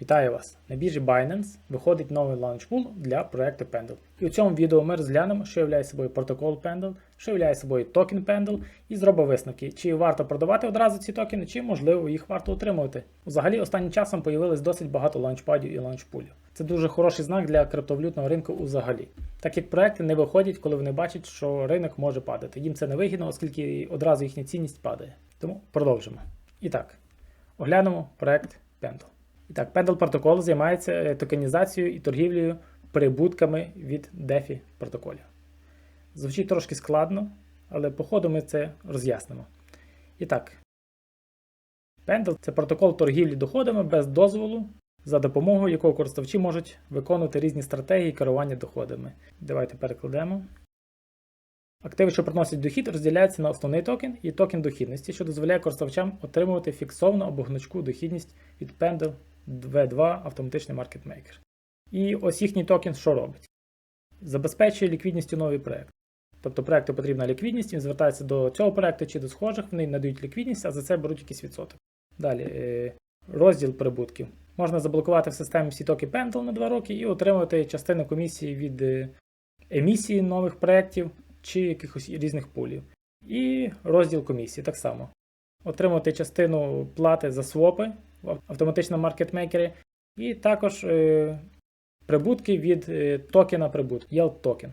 Вітаю вас! На біржі Binance виходить новий лаунчпул для проекту Pendle. І у цьому відео ми розглянемо, що являє собою протокол Pendle, що являє собою токен Pendle, і зробимо висновки, чи варто продавати одразу ці токени, чи можливо їх варто утримувати. Взагалі, останнім часом появилось досить багато лаунчпадів і лаунчпулів. Це дуже хороший знак для криптовалютного ринку взагалі. Так як проекти не виходять, коли вони бачать, що ринок може падати. Їм це не вигідно, оскільки одразу їхня цінність падає. Тому продовжимо. І так, оглянемо проект Pendle. І так, Pendle протокол займається е, токенізацією і торгівлею прибутками від DeFi протоколів. Звучить трошки складно, але по ходу ми це роз'яснимо. І так, Pendle це протокол торгівлі доходами без дозволу, за допомогою якого користувачі можуть виконувати різні стратегії керування доходами. Давайте перекладемо. Активи, що приносять дохід, розділяються на основний токен і токен дохідності, що дозволяє користувачам отримувати фіксовану або гнучку дохідність від Pendle V2 автоматичний маркетмейкер. І ось їхній токен що робить? Забезпечує ліквідністю новий проект. Тобто проекту потрібна ліквідність, він звертається до цього проекту чи до схожих, вони надають ліквідність, а за це беруть якийсь відсоток. Далі, е, розділ прибутків. Можна заблокувати в системі всі токи Pendle на 2 роки і отримувати частину комісії від е, емісії нових проєктів чи якихось різних пулів. І розділ комісії так само. Отримати частину плати за свопи в автоматичному маркетмейкері, і також е, прибутки від е, токена прибутку, Yield токен.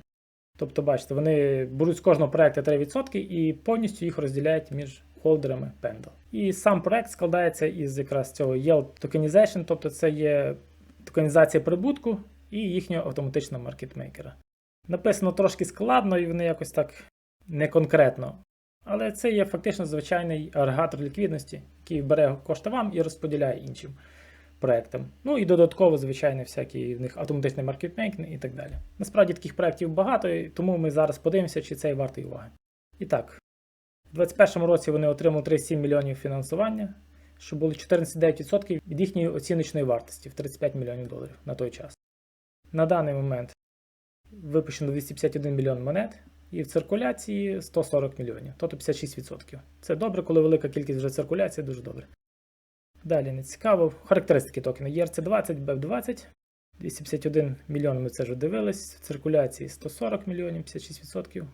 Тобто, бачите, вони беруть з кожного проекту 3% і повністю їх розділяють між холдерами Pendle. І сам проект складається із якраз цього Yield Tokenization, тобто це є токенізація прибутку і їхнього автоматичного маркетмейкера. Написано трошки складно і вони якось так не конкретно. Але це є фактично звичайний агрегатор ліквідності, який бере кошти вам і розподіляє іншим проектам. Ну і додатково, звичайно, всякі в них автоматичний маркетмейкінг і так далі. Насправді таких проєктів багато, тому ми зараз подивимося, чи це вартий уваги. І так, у 2021 році вони отримали 37 мільйонів фінансування, що було 14,9% від їхньої оціночної вартості в 35 мільйонів доларів на той час. На даний момент випущено 251 мільйон монет. І в циркуляції 140 мільйонів, тобто 56%. Це добре, коли велика кількість вже циркуляції, дуже добре. Далі не цікаво. Характеристики токена ERC20, BEP20, 251 мільйон ми це вже дивились. В циркуляції 140 мільйонів, 56%.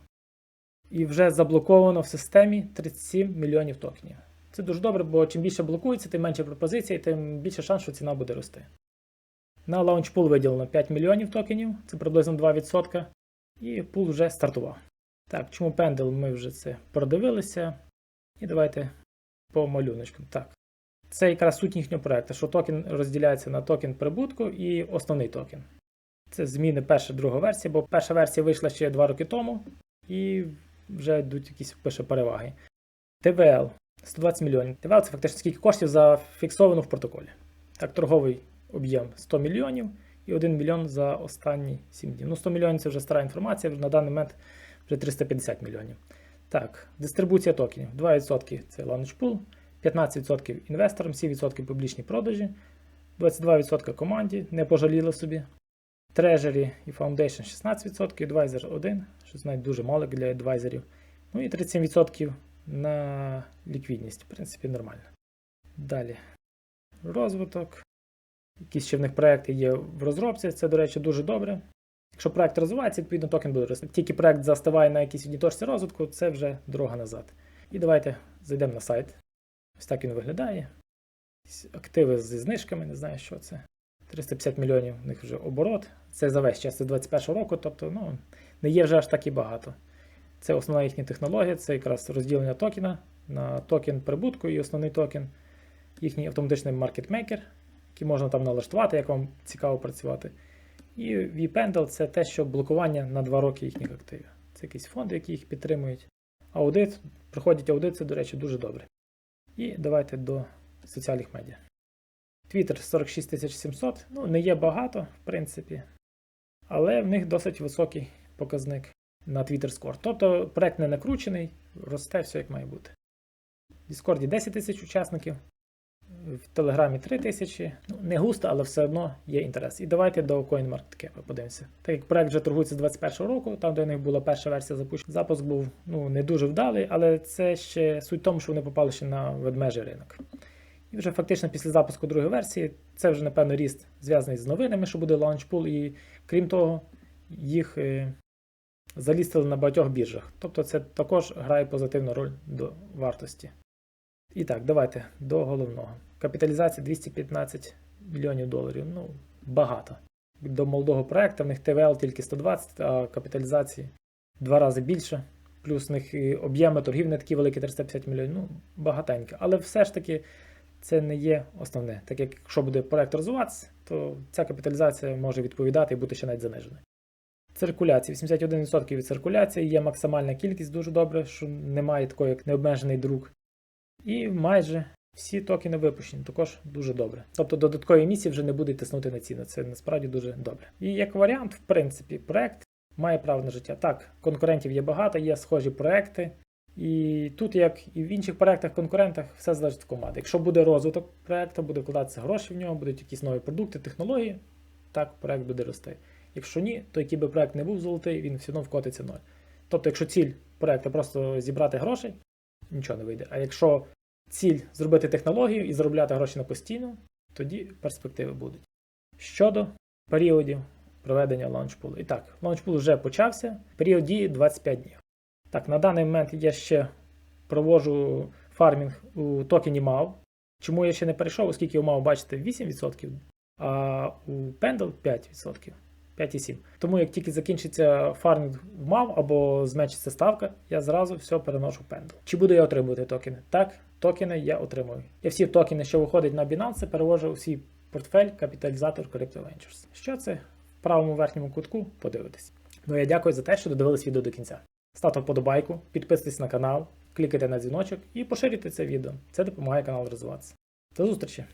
І вже заблоковано в системі 37 мільйонів токенів. Це дуже добре, бо чим більше блокується, тим менше пропозицій, тим більше шанс, що ціна буде рости. На лаунчпул виділено 5 мільйонів токенів, це приблизно 2%. І пул вже стартував. Так, чому Pendle ми вже це продивилися. І давайте по малюночкам. Так. Це якраз суть їхнього проекту, що токен розділяється на токен прибутку і основний токен. Це зміни перша друга версія, бо перша версія вийшла ще 2 роки тому, і вже йдуть якісь пише переваги. ТВЛ 120 мільйонів. ТВЛ це фактично скільки коштів зафіксовано в протоколі. Так, торговий об'єм 100 мільйонів і 1 мільйон за останні 7 днів. Ну, 100 мільйонів це вже стара інформація, на даний момент вже 350 мільйонів. Так, дистрибуція токенів. 2% це launch pool, 15% інвесторам, 7% публічні продажі, 22% команді, не пожаліли собі. Treasury і Foundation 16%, Advisor 1, що навіть дуже мало для адвайзерів. Ну і 37% на ліквідність, в принципі, нормально. Далі. Розвиток. Якісь ще в них проекти є в розробці, це, до речі, дуже добре. Якщо проект розвивається, відповідно токен буде рости. Тільки проект заставає на якійсь одній точці розвитку, це вже дорога назад. І давайте зайдемо на сайт. Ось так він виглядає. Активи зі знижками, не знаю, що це. 350 мільйонів у них вже оборот. Це за весь час, це 21 року, тобто ну, не є вже аж так і багато. Це основна їхня технологія, це якраз розділення токена на токен прибутку і основний токен, їхній автоматичний маркетмейкер які можна там налаштувати, як вам цікаво працювати. І vPendle це те, що блокування на 2 роки їхніх активів. Це якісь фонди, які їх підтримують. Аудит, проходять аудит, це, до речі, дуже добре. І давайте до соціальних медіа. Twitter 46 700, ну, не є багато, в принципі, але в них досить високий показник на Twitter Score. Тобто проект не накручений, росте все як має бути. В Discord 10 тисяч учасників. В Телеграмі 3 тисячі. Ну, не густо, але все одно є інтерес. І давайте до CoinMarketCap подивимося. Так як проект вже торгується з 2021 року, там де у них була перша версія запущена. Запуск був ну, не дуже вдалий, але це ще суть в тому, що вони попали ще на ведмежий ринок. І вже фактично після запуску другої версії це вже, напевно, ріст зв'язаний з новинами, що буде Launchpool, і крім того, їх е, залістили на багатьох біржах. Тобто це також грає позитивну роль до вартості. І так, давайте до головного. Капіталізація 215 мільйонів доларів. Ну, багато. До молодого проекту в них ТВЛ тільки 120, а капіталізації в два рази більше. Плюс в них об'єми торгів не такі великі 350 мільйонів. Ну, багатенько. Але все ж таки це не є основне. Так як якщо буде проект розвиватися, то ця капіталізація може відповідати і бути ще навіть заниженою. Циркуляція. 81% від циркуляції є максимальна кількість дуже добре, що немає такої, як необмежений друк. І майже всі токени випущені, також дуже добре. Тобто додаткові місії вже не буде тиснути на ціну. Це насправді дуже добре. І як варіант, в принципі, проект має право на життя. Так, конкурентів є багато, є схожі проекти. І тут, як і в інших проектах, конкурентах, все залежить від команди. Якщо буде розвиток проекту, буде вкладатися гроші в нього, будуть якісь нові продукти, технології, так проект буде рости. Якщо ні, то який би проект не був золотий, він все одно вкотиться ноль. Тобто, якщо ціль проекту просто зібрати гроші, нічого не вийде. А якщо ціль зробити технологію і заробляти гроші на постійно, тоді перспективи будуть. Щодо періодів проведення лаунчпулу. І так, лаунчпул вже почався, період дії 25 днів. Так, на даний момент я ще проводжу фармінг у токені MAV. Чому я ще не перейшов, оскільки у MAV, бачите, 8%, а у Pendle 5%. 5,7. Тому як тільки закінчиться фармінг в MAV або зменшиться ставка, я зразу все переношу в Pendle. Чи буду я отримувати токени? Так, токени я отримую. Я всі токени, що виходять на Binance, перевожу у свій портфель капіталізатор Crypto Ventures. Що це? В правому верхньому кутку подивитись. Ну я дякую за те, що додивились відео до кінця. Ставте вподобайку, підписуйтесь на канал, клікайте на дзвіночок і поширюйте це відео. Це допомагає каналу розвиватися. До зустрічі!